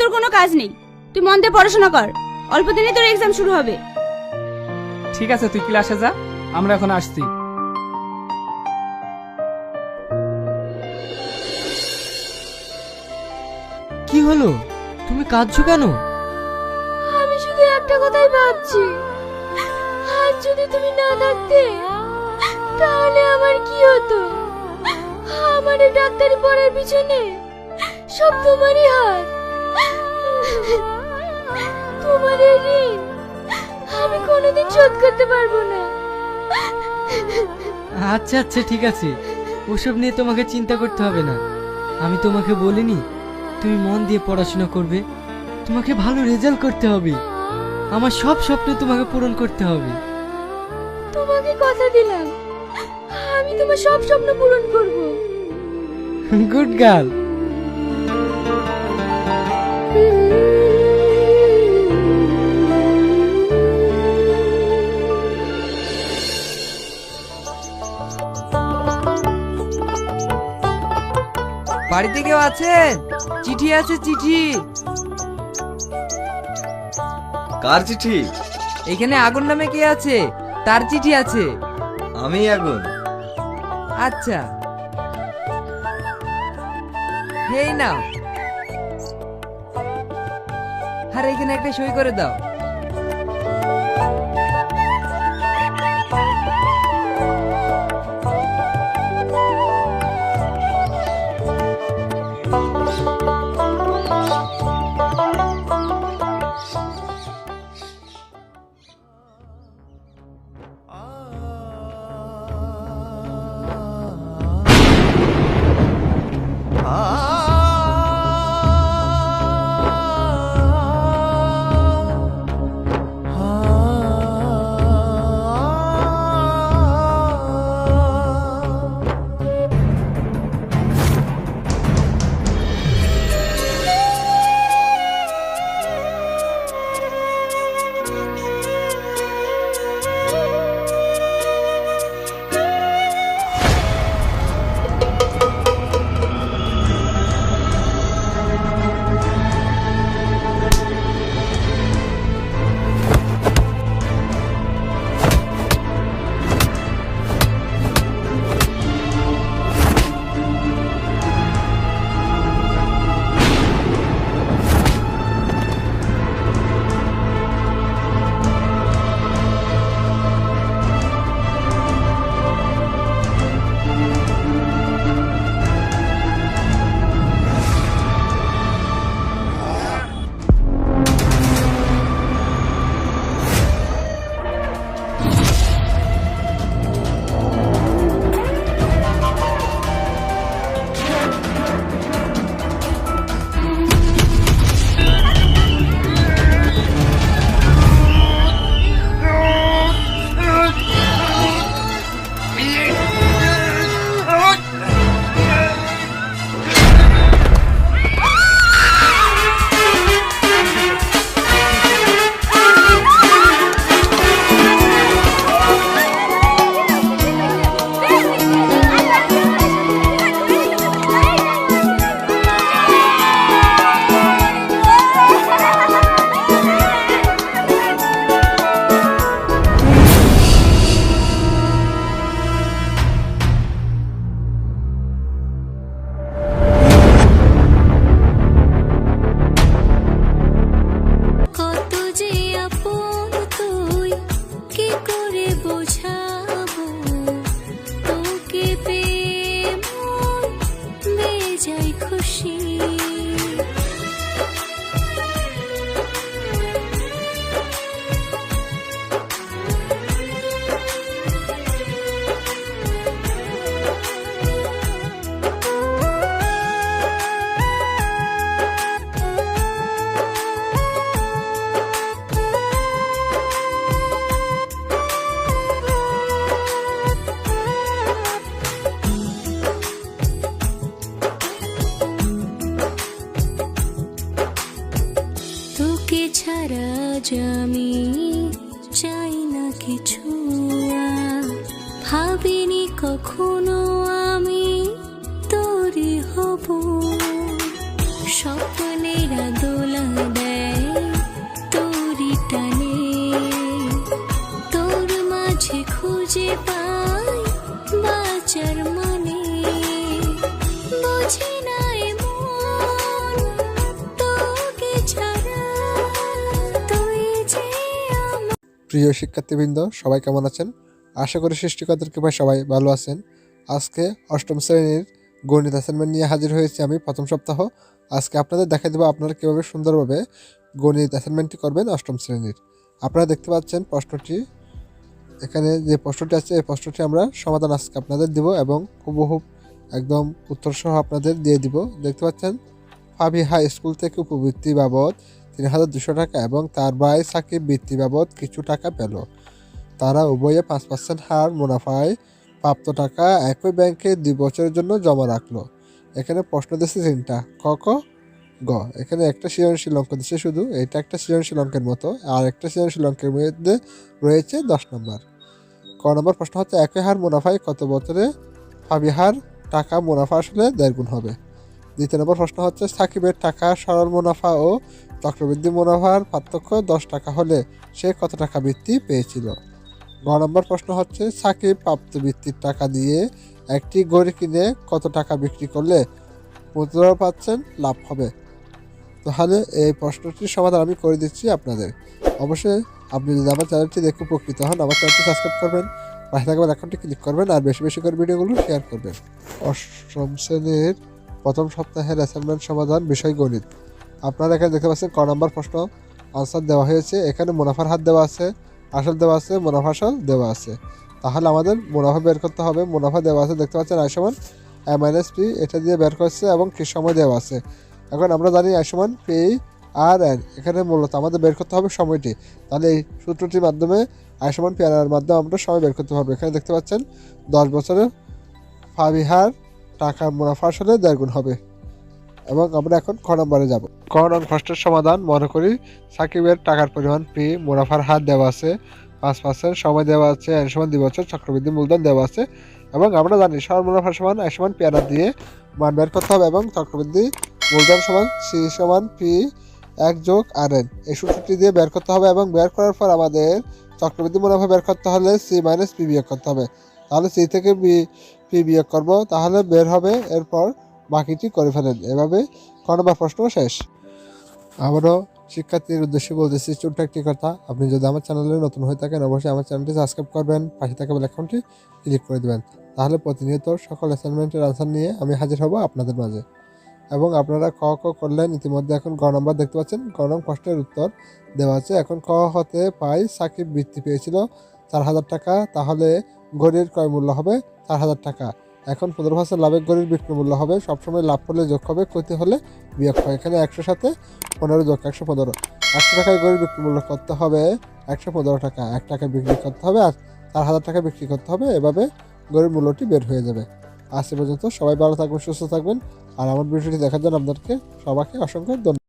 তোর কোনো কাজ নেই। তুই মন দিয়ে পড়াশোনা কর। অল্প দিনে তোর এক্সাম শুরু হবে। ঠিক আছে তুই ক্লাসে যা। আমরা এখন আসছি। কি হলো? তুমি কাঁদছো কেন? আমি শুধু একটা কথাই ভাবছি। আজ যদি তুমি না থাকতে তাহলে আমার কি হতো? আমার এই ডাক্তারি পড়ার পিছনে সব তোমারই হাত। তোমার এই ঋণ আমি কোনোদিন শোধ করতে পারব না। আচ্ছা আচ্ছা ঠিক আছে। ওসব নিয়ে তোমাকে চিন্তা করতে হবে না। আমি তোমাকে বলিনি তুমি মন দিয়ে পড়াশোনা করবে। তোমাকে ভালো রেজাল্ট করতে হবে। আমার সব স্বপ্ন তোমাকে পূরণ করতে হবে। তোমাকে কথা দিলাম। আমি তোমার সব স্বপ্ন পূরণ করব। Good girl. বাড়িতে কেউ আছেন? চিঠি আছে চিঠি। কার চিঠি? এখানে আগুন নামে কে আছে? তার চিঠি আছে। আমি আগুন। আচ্ছা। হেই নাও। আর এখানে একটা সই করে দাও। ভাবিনি কখনো আমি তোরি হব। স্বপ্নের দোলা দেয় তোরি টানে। তোর মাঝে খুঁজে পাই বাঁচার মানে। বুঝি না প্রিয় শিক্ষার্থীবৃন্দ, সবাই কেমন আছেন? আশা করি সৃষ্টিকর্তার কৃপায় সবাই ভালো আছেন। আজকে অষ্টম শ্রেণির গণিত অ্যাসাইনমেন্ট নিয়ে হাজির হয়েছি আমি প্রথম সপ্তাহ। আজকে আপনাদের দেখাই দেবো আপনারা কীভাবে সুন্দরভাবে গণিত অ্যাসাইনমেন্টটি করবেন অষ্টম শ্রেণির। আপনারা দেখতে পাচ্ছেন প্রশ্নটি। এখানে যে প্রশ্নটি আছে, এই প্রশ্নটি আমরা সমাধান আজকে আপনাদের দিব এবং হুবহু একদম উত্তর সহ আপনাদের দিয়ে দিব। দেখতে পাচ্ছেন ফাবিহা স্কুল থেকে উপবৃত্তি বাবদ তিন হাজার দুশো টাকা এবং তার ভাই সাকিব বৃত্তি বাবদ কিছু টাকা পেল। তারা উভয়ে পাঁচ পার্সেন্ট হার মুনাফায় প্রাপ্ত টাকা একই ব্যাংকে দুই বছরের জন্য জমা রাখল। এখানে প্রশ্ন দিচ্ছে তিনটা। ক ক, গ। এখানে একটা সৃজনশীল অঙ্ক দিচ্ছে শুধু। এটা একটা সৃজনশীল অঙ্কের মতো। আর একটা সৃজনশীল অঙ্কের মধ্যে রয়েছে দশ নম্বর। ক নম্বর প্রশ্ন হচ্ছে, একই হার মুনাফায় কত বছরে ফাবিহার টাকা মুনাফা আসলে দেড় গুণ হবে? দ্বিতীয় নম্বর প্রশ্ন হচ্ছে, সাকিবের টাকা সরল মুনাফা ও চক্রবৃদ্ধি মুনাফার পার্থক্য দশ টাকা হলে সে কত টাকা বৃত্তি পেয়েছিল? ন নম্বর প্রশ্ন হচ্ছে, সাকিব প্রাপ্ত বৃত্তির টাকা দিয়ে একটি গড়ি কিনে কত টাকা বিক্রি করলে পনেরো পার্সেন্ট লাভ হবে? তাহলে এই প্রশ্নটির সমাধান আমি করে দিচ্ছি আপনাদের। অবশ্যই আপনি যদি আমার চ্যানেলটি দেখে উপকৃত হন, আমার চ্যানেলটি সাবস্ক্রাইব করবেন, পাশে থাকবেন অ্যাকাউন্টটি ক্লিক করবেন, আর বেশি বেশি করে ভিডিওগুলো শেয়ার করবেন। অষ্টম শ্রেণির প্রথম সপ্তাহের অ্যাসাইনমেন্ট সমাধান বিষয় গণিত। আপনারা এখানে দেখতে পাচ্ছেন ক নম্বর প্রশ্ন। আনসার দেওয়া হয়েছে। এখানে মুনাফার হাত দেওয়া আছে। আসল দেওয়া আছে, মুনাফা আসল দেওয়া আছে। তাহলে আমাদের মুনাফা বের করতে হবে। মুনাফা দেওয়া আছে, দেখতে পাচ্ছেন আই সমান মাইনাস পি এটা দিয়ে বের করছে এবং কি সময় দেওয়া আছে। এখন আমরা জানি আই সমান পি আর এন এখানে মূলত আমাদের বের করতে হবে সময়টি। তাহলে এই সূত্রটির মাধ্যমে সমান পি আর এর মাধ্যমে আমরা সময় বের করতে পারব। এখানে দেখতে পাচ্ছেন, দশ বছরের ফাবিহার টাকার মুনাফা আসলে গুণ হবে। এবং আমরা এখন খ নম্বরে যাব। ক নং প্রশ্নের সমাধান মনে করি সাকিবের টাকার পরিমাণ পি মুনাফার হার দেওয়া আছে, পাঁচ পার্সেন্ট সময় দেওয়া আছে, এক সমান দুই বছর চক্রবৃদ্ধি মূলধন দেওয়া আছে এবং আমরা জানি সর মুনাফা সমান এক সমান পেয়ারা দিয়ে মান বের করতে হবে এবং চক্রবৃদ্ধি মূলধন সমান সি সমান পি এক যোগ আর এন এই সূত্রটি দিয়ে বের করতে হবে এবং বের করার পর আমাদের চক্রবৃদ্ধি মুনাফা বের করতে হলে সি মাইনাস পি বিয়োগ করতে হবে। তাহলে সি থেকে বি পি বিয়োগ করব, তাহলে বের হবে এরপর বাকিটি করে ফেলেন। এভাবে ক নম্বর প্রশ্ন শেষ। আবারও শিক্ষার্থীর উদ্দেশ্যে বলতেছি, ছোট্ট একটি কথা। আপনি যদি আমার চ্যানেলে নতুন হয়ে থাকেন, অবশ্যই আমার চ্যানেলটি সাবস্ক্রাইব করবেন, পাশে থাকা বেল আইকনটি ক্লিক করে দেবেন। তাহলে প্রতিনিয়ত সকল অ্যাসাইনমেন্টের আনসার নিয়ে আমি হাজির হব আপনাদের মাঝে। এবং আপনারা ক ক করলেন, ইতিমধ্যে এখন গ নম্বর দেখতে পাচ্ছেন। গ নং প্রশ্নের উত্তর দেওয়া আছে। এখন ক হতে পাই, সাকিব বৃত্তি পেয়েছিল চার হাজার টাকা। তাহলে ঘড়ির ক্রয় মূল্য হবে চার হাজার টাকা। এখন পনেরো পার্সেন্ট লাভের গড়ির বিক্রি মূল্য হবে, সবসময় লাভ করলে যোগ হবে, ক্ষতি হলে বিয়োগ হয়। এখানে একশো সাথে পনেরো যোগ, একশো পনেরো। একশো টাকায় গড়ির বিক্রি মূল্য করতে হবে, একশো পনেরো টাকা, এক টাকা বিক্রি করতে হবে আর চার হাজার টাকা বিক্রি করতে হবে, এভাবে গড়ির মূল্যটি বের হয়ে যাবে। আজ পর্যন্ত সবাই ভালো থাকবেন, সুস্থ থাকবেন। আর আমার ভিডিওটি দেখার জন্য আপনাদেরকে সবাইকে অসংখ্য ধন্যবাদ।